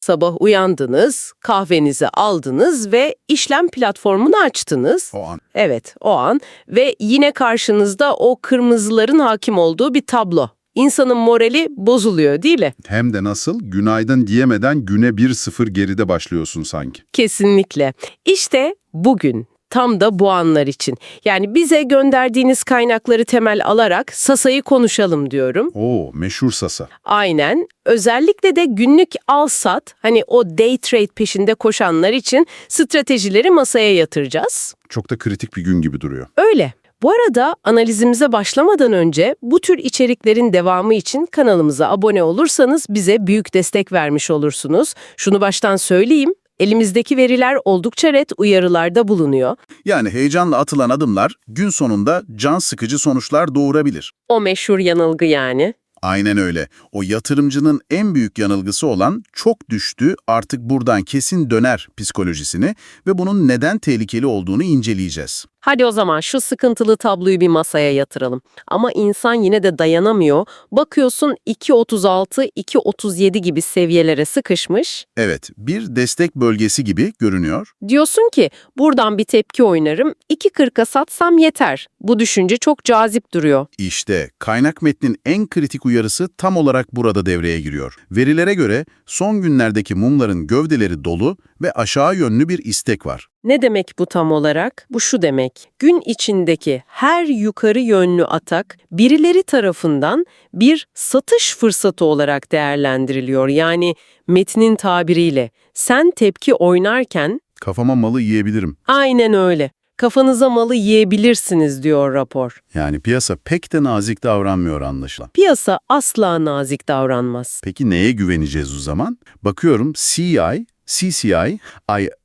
Sabah uyandınız, kahvenizi aldınız ve işlem platformunu açtınız. O an. Evet, o an ve yine karşınızda o kırmızıların hakim olduğu bir tablo. İnsanın morali bozuluyor değil mi? Hem de nasıl? Günaydın diyemeden güne 1-0 geride başlıyorsun sanki. Kesinlikle. İşte bugün tam da bu anlar için. Yani bize gönderdiğiniz kaynakları temel alarak Sasa'yı konuşalım diyorum. Oo, meşhur Sasa. Aynen. Özellikle de günlük al-sat, hani o day trade peşinde koşanlar için stratejileri masaya yatıracağız. Çok da kritik bir gün gibi duruyor. Öyle. Bu arada analizimize başlamadan önce bu tür içeriklerin devamı için kanalımıza abone olursanız bize büyük destek vermiş olursunuz. Şunu baştan söyleyeyim, elimizdeki veriler oldukça ret uyarılarda bulunuyor. Yani heyecanla atılan adımlar gün sonunda can sıkıcı sonuçlar doğurabilir. O meşhur yanılgı yani. Aynen öyle. O yatırımcının en büyük yanılgısı olan çok düştü artık buradan kesin döner psikolojisini ve bunun neden tehlikeli olduğunu inceleyeceğiz. Hadi o zaman şu sıkıntılı tabloyu bir masaya yatıralım. Ama insan yine de dayanamıyor. Bakıyorsun 2.36, 2.37 gibi seviyelere sıkışmış. Evet, bir destek bölgesi gibi görünüyor. Diyorsun ki buradan bir tepki oynarım, 2.40'a satsam yeter. Bu düşünce çok cazip duruyor. İşte kaynak metnin en kritik uyarısı tam olarak burada devreye giriyor. Verilere göre son günlerdeki mumların gövdeleri dolu ve aşağı yönlü bir istek var. Ne demek bu tam olarak? Bu şu demek. Gün içindeki her yukarı yönlü atak birileri tarafından bir satış fırsatı olarak değerlendiriliyor. Yani metnin tabiriyle sen tepki oynarken Kafama malı yiyebilirim. aynen öyle. Kafanıza malı yiyebilirsiniz diyor rapor. Yani piyasa pek de nazik davranmıyor anlaşılan. Piyasa asla nazik davranmaz. Peki neye güveneceğiz o zaman? Bakıyorum CI, CCI,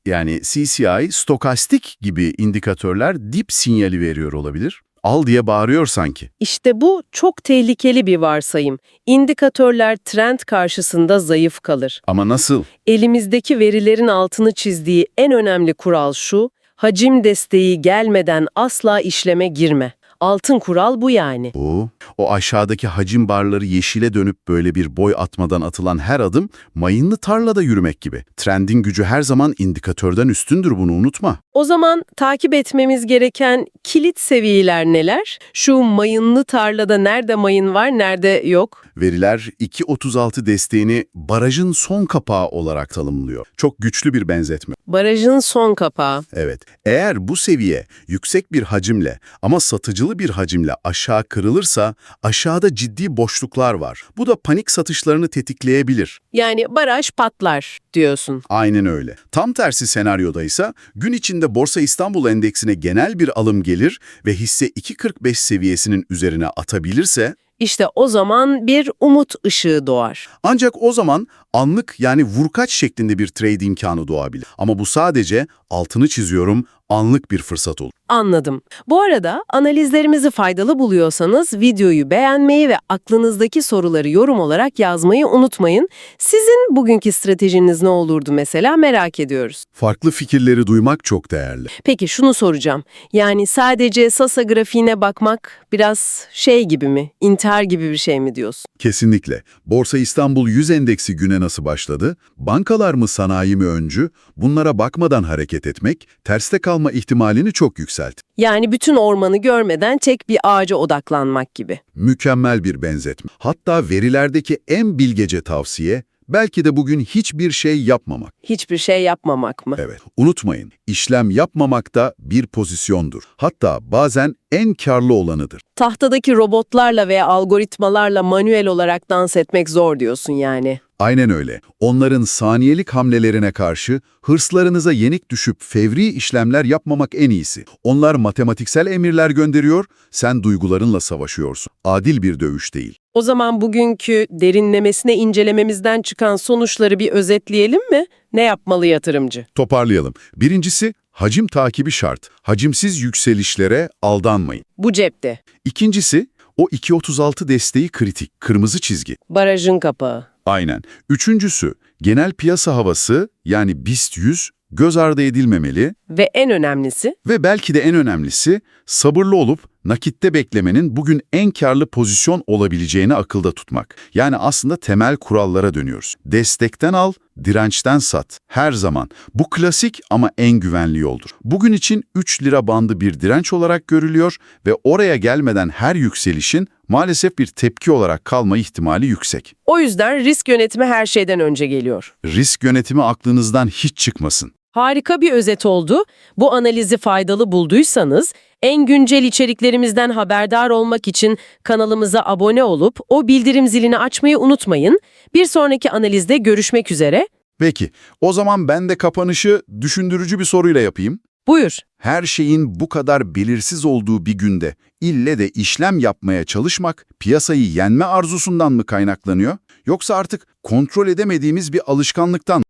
yani CCI, stokastik gibi indikatörler dip sinyali veriyor olabilir. Al diye bağırıyor sanki. İşte bu çok tehlikeli bir varsayım. İndikatörler trend karşısında zayıf kalır. Ama nasıl? Elimizdeki verilerin altını çizdiği en önemli kural şu, hacim desteği gelmeden asla işleme girme. Altın kural bu yani. Bu, o aşağıdaki hacim barları yeşile dönüp böyle bir boy atmadan atılan her adım mayınlı tarlada yürümek gibi. Trendin gücü her zaman indikatörden üstündür bunu unutma. O zaman takip etmemiz gereken kilit seviyeler neler? Şu mayınlı tarlada nerede mayın var, nerede yok? Veriler 2.36 desteğini barajın son kapağı olarak tanımlıyor. Çok güçlü bir benzetme. Barajın son kapağı. Evet, eğer bu seviye yüksek bir hacimle ama satıcılı bir hacimle aşağı kırılırsa aşağıda ciddi boşluklar var. Bu da panik satışlarını tetikleyebilir. Yani baraj patlar diyorsun. Aynen öyle. Tam tersi senaryoda ise gün içinde Borsa İstanbul Endeksine genel bir alım gelir ve hisse 2.45 seviyesinin üzerine atabilirse İşte o zaman bir umut ışığı doğar. ancak o zaman anlık yani vurkaç şeklinde bir trade imkanı doğabilir. Ama bu sadece altını çiziyorum anlık bir fırsat olur. Anladım. Bu arada analizlerimizi faydalı buluyorsanız videoyu beğenmeyi ve aklınızdaki soruları yorum olarak yazmayı unutmayın. Sizin bugünkü stratejiniz ne olurdu mesela merak ediyoruz. Farklı fikirleri duymak çok değerli. Peki şunu soracağım. Yani sadece Sasa grafiğine bakmak biraz şey gibi mi? İntihar gibi bir şey mi diyorsun? Kesinlikle. Borsa İstanbul 100 endeksi güne nasıl başladı? Bankalar mı sanayi mi öncü? Bunlara bakmadan hareket etmek, terste kalma ihtimalini çok yükseltti. Yani bütün ormanı görmeden tek bir ağaca odaklanmak gibi. Mükemmel bir benzetme. Hatta verilerdeki en bilgece tavsiye, belki de bugün hiçbir şey yapmamak. Hiçbir şey yapmamak mı? Evet, unutmayın, işlem yapmamak da bir pozisyondur. Hatta bazen en karlı olanıdır. Tahtadaki robotlarla veya algoritmalarla manuel olarak dans etmek zor diyorsun yani. Aynen öyle. Onların saniyelik hamlelerine karşı hırslarınıza yenik düşüp fevri işlemler yapmamak en iyisi. Onlar matematiksel emirler gönderiyor, sen duygularınla savaşıyorsun. Adil bir dövüş değil. O zaman bugünkü derinlemesine incelememizden çıkan sonuçları bir özetleyelim mi? Ne yapmalı yatırımcı? Toparlayalım. Birincisi, hacim takibi şart. Hacimsiz yükselişlere aldanmayın. Bu cepte. İkincisi, o 2.36 desteği kritik, kırmızı çizgi. Barajın kapağı. Aynen. Üçüncüsü, genel piyasa havası yani BIST 100 göz ardı edilmemeli Ve en önemlisi ve belki de en önemlisi sabırlı olup nakitte beklemenin bugün en karlı pozisyon olabileceğini akılda tutmak. Yani aslında temel kurallara dönüyoruz. Destekten al, dirençten sat. Her zaman. Bu klasik ama en güvenli yoldur. Bugün için 3 lira bandı bir direnç olarak görülüyor ve oraya gelmeden her yükselişin maalesef bir tepki olarak kalma ihtimali yüksek. o yüzden risk yönetimi her şeyden önce geliyor. Risk yönetimi aklınızdan hiç çıkmasın. Harika bir özet oldu. Bu analizi faydalı bulduysanız en güncel içeriklerimizden haberdar olmak için kanalımıza abone olup o bildirim zilini açmayı unutmayın. Bir sonraki analizde görüşmek üzere. Peki, o zaman ben de kapanışı düşündürücü bir soruyla yapayım. Buyur. Her şeyin bu kadar belirsiz olduğu bir günde ille de işlem yapmaya çalışmak piyasayı yenme arzusundan mı kaynaklanıyor? Yoksa artık kontrol edemediğimiz bir alışkanlıktan